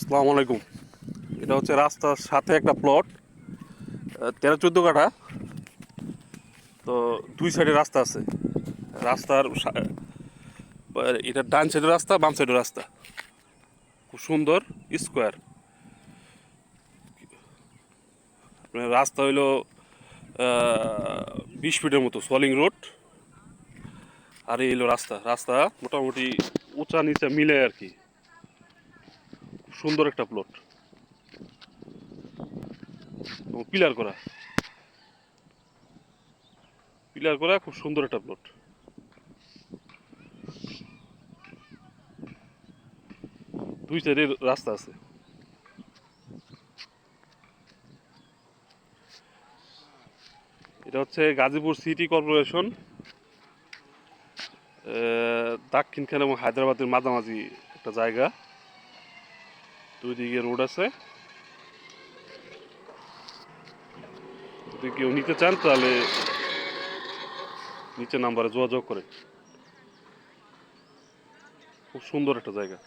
আসসালামু আলাইকুম এটা হচ্ছে রাস্তার সাথে একটা প্লট তেরো চোদ্দ কাঠা। তো দুই সাইডে রাস্তা আছে। রাস্তার এটা ডান সাইডের রাস্তা, বাম সাইডের রাস্তা। খুব সুন্দর স্কোয়ার রাস্তা হইল বিশ ফিটের মতো সলিং রোড আর এই হলো রাস্তা। রাস্তা মোটামুটি উঁচা নিচা মিলে আর কি। সুন্দর একটা প্লট পিলার করা। পিলার করা খুব সুন্দর একটা প্লট দুই সাইডে রাস্তা আছে। এটা হচ্ছে গাজীপুর সিটি কর্পোরেশন দাক্ষিণখান এবং হায়দ্রাবাদের মাঝামাঝি একটা জায়গা। দুই দিকে রোড আছে। যদি কেউ নিতে চান, তাহলে নিচে নাম্বারে যোগাযোগ করে। খুব সুন্দর একটা জায়গা।